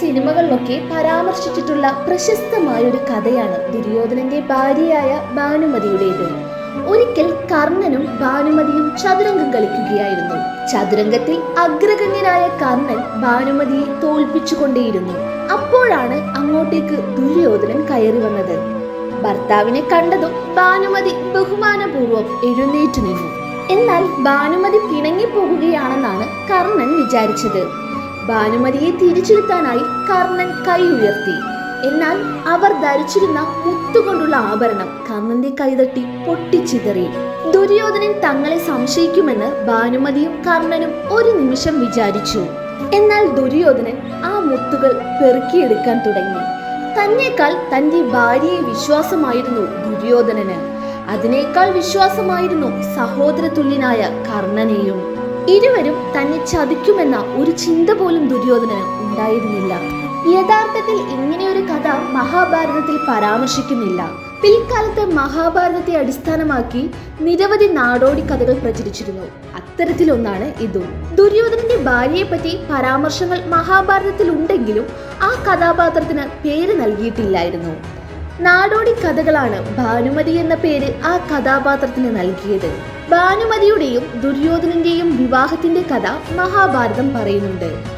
സിനിമകളിലൊക്കെ പരാമർശിച്ചിട്ടുള്ള പ്രശസ്തമായ ഒരു കഥയാണ് ദുര്യോധനന്റെ ഭാര്യയായ ഭാനുമതിയുടേത്. ഒരിക്കൽ കർണനും ഭാനുമതിയും ചതുരംഗം കളിക്കുകയായിരുന്നു. ചതുരംഗത്തിൽ അഗ്രഗണ്യനായ കർണൻ ഭാനുമതിയെ തോൽപ്പിച്ചുകൊണ്ടേയിരുന്നു. അപ്പോഴാണ് അങ്ങോട്ടേക്ക് ദുര്യോധനൻ കയറി വന്നത്. ഭർത്താവിനെ കണ്ടതും ഭാനുമതി ബഹുമാനപൂർവം എഴുന്നേറ്റു നിന്നു. എന്നാൽ ഭാനുമതി പിണങ്ങിപ്പോകുകയാണെന്നാണ് കർണൻ വിചാരിച്ചത്. ഭാനുമതിയെ തിരിച്ചിരുത്താനായി കർണൻ കൈ ഉയർത്തി. എന്നാൽ അവർ ധരിച്ചിരുന്ന മുത്തുകൊണ്ടുള്ള ആഭരണം കർണന്റെ കൈതട്ടി പൊട്ടിച്ചിതറി. ദുര്യോധനൻ തങ്ങളെ സംശയിക്കുമെന്ന് ഭാനുമതിയും കർണനും ഒരു നിമിഷം വിചാരിച്ചു. എന്നാൽ ദുര്യോധനൻ ആ മുത്തുകൾ പെറുക്കിയെടുക്കാൻ തുടങ്ങി. തന്നെക്കാൾ തന്റെ ഭാര്യയെ വിശ്വാസമായിരുന്നു ദുര്യോധനന്. അതിനേക്കാൾ വിശ്വാസമായിരുന്നു സഹോദര തുല്യനായ കർണനെയും. ഇരുവരും തന്നെ ചതിക്കുമെന്ന ഒരു ചിന്ത പോലും ദുര്യോധനന് ഉണ്ടായിരുന്നില്ല. യഥാർത്ഥത്തിൽ ഇങ്ങനെയൊരു കഥ മഹാഭാരതത്തിൽ പരാമർശിക്കുന്നില്ല. പിൽക്കാലത്ത് മഹാഭാരതത്തെ അടിസ്ഥാനമാക്കി നിരവധി നാടോടി കഥകൾ പ്രചരിച്ചിരുന്നു. അത്തരത്തിലൊന്നാണ് ഇതും. ദുര്യോധനന്റെ ഭാര്യയെ ഭാര്യയെപ്പറ്റി പരാമർശങ്ങൾ മഹാഭാരതത്തിൽ ഉണ്ടെങ്കിലും ആ കഥാപാത്രത്തിന് പേര് നൽകിയിട്ടില്ലായിരുന്നു. നാടോടി കഥകളാണ് ഭാനുമതി എന്ന പേര് ആ കഥാപാത്രത്തിന് നൽകിയത്. ഭാനുമതിയുടെയും ദുര്യോധനന്റെയും വിവാഹത്തിന്റെ കഥ മഹാഭാരതം പറയുന്നുണ്ട്.